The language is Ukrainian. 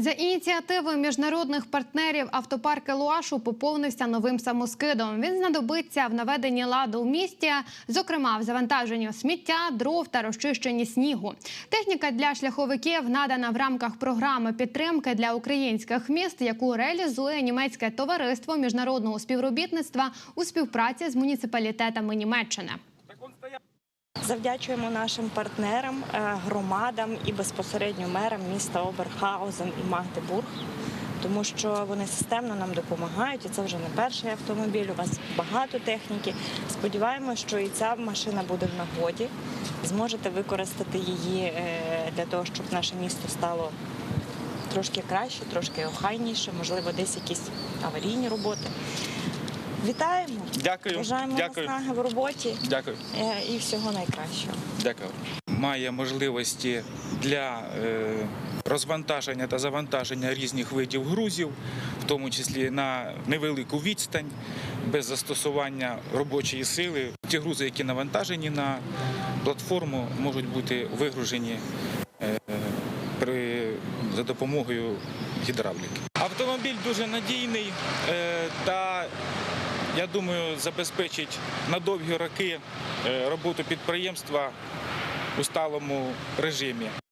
За ініціативою міжнародних партнерів автопарк Елуашу поповнився новим самоскидом. Він знадобиться в наведенні ладу у місті, зокрема в завантаженні сміття, дров та розчищенні снігу. Техніка для шляховиків надана в рамках програми підтримки для українських міст, яку реалізує німецьке товариство міжнародного співробітництва у співпраці з муніципалітетами Німеччини. Завдячуємо нашим партнерам, е, громадам і безпосередньо мерам міста Оберхаузен і Магдебург, тому що вони системно нам допомагають. І це вже не перший автомобіль. У вас багато техніки. Сподіваємося, що і ця машина буде в нагоді. Зможете використати її е, для того, щоб наше місто стало трошки краще, трошки охайніше, можливо, десь якісь аварійні роботи. Вітаємо! Дякую. Бажаємо Дякую. наснаги в роботі Дякую. е, і всього найкращого. Дякую. Має можливості для е, розвантаження та завантаження різних видів грузів, в тому числі на невелику відстань, без застосування робочої сили. Ті грузи, які навантажені на платформу, можуть бути вигружені е, при, за допомогою гідравліки. Автомобіль дуже надійний та я думаю, забезпечить на довгі роки е, роботу підприємства у сталому режимі.